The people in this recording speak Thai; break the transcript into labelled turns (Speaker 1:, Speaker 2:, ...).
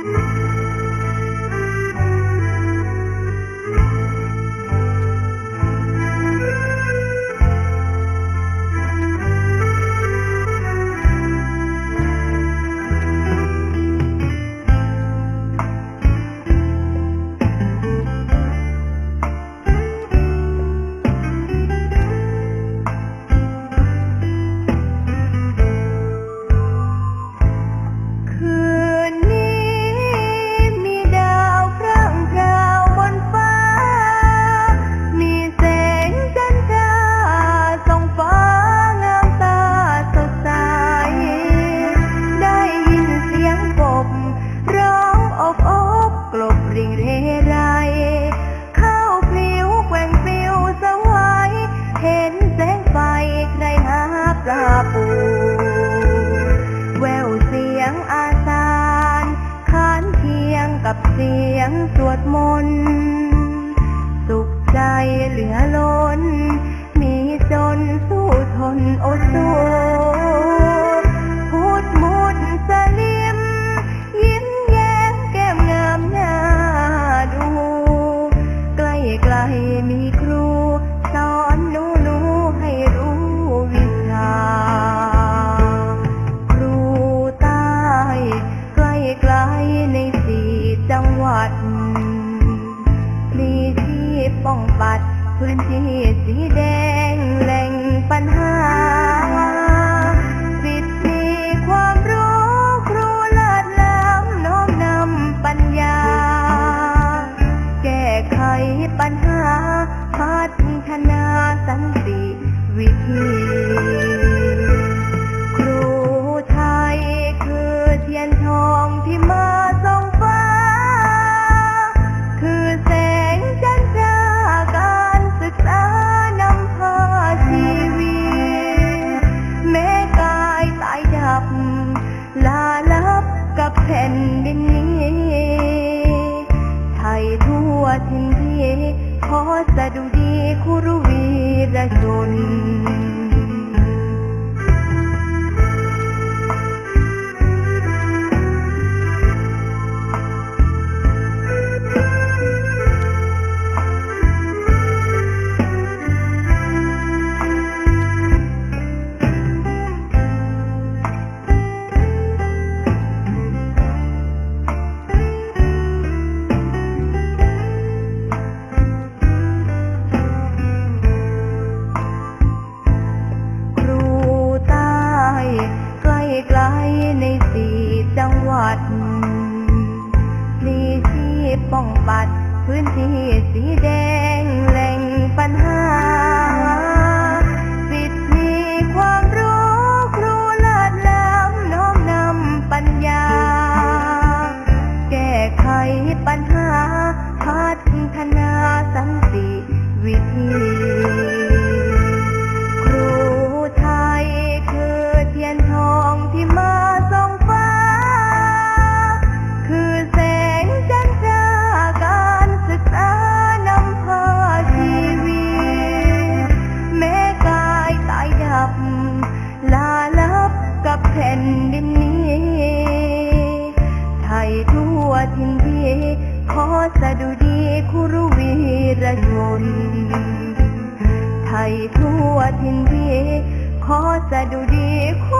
Speaker 1: คื ริ่งเรไรข้าวพลิ้วแกว่งปลิวสวายเห็นแสงไฟใครหาปลาปูแววเสียงอาสานขานเคียงกับเสียงสวดมนต์สุขใจเหลือล้น มีจนสู้ทนอดสู้ ไกลมีครู สอนหนูหนูให้รู้วิชา ครูใต้ใกล้ไกลในสี่จังหวัดพลีชีพป้องปัด พื้นที่สีแดงแหล่งปัญหา hana ร พื้น ทั่วทินดีขอสะดุดีครูวีรชน ไทยทั่วทินดีขอสะดุดีคุ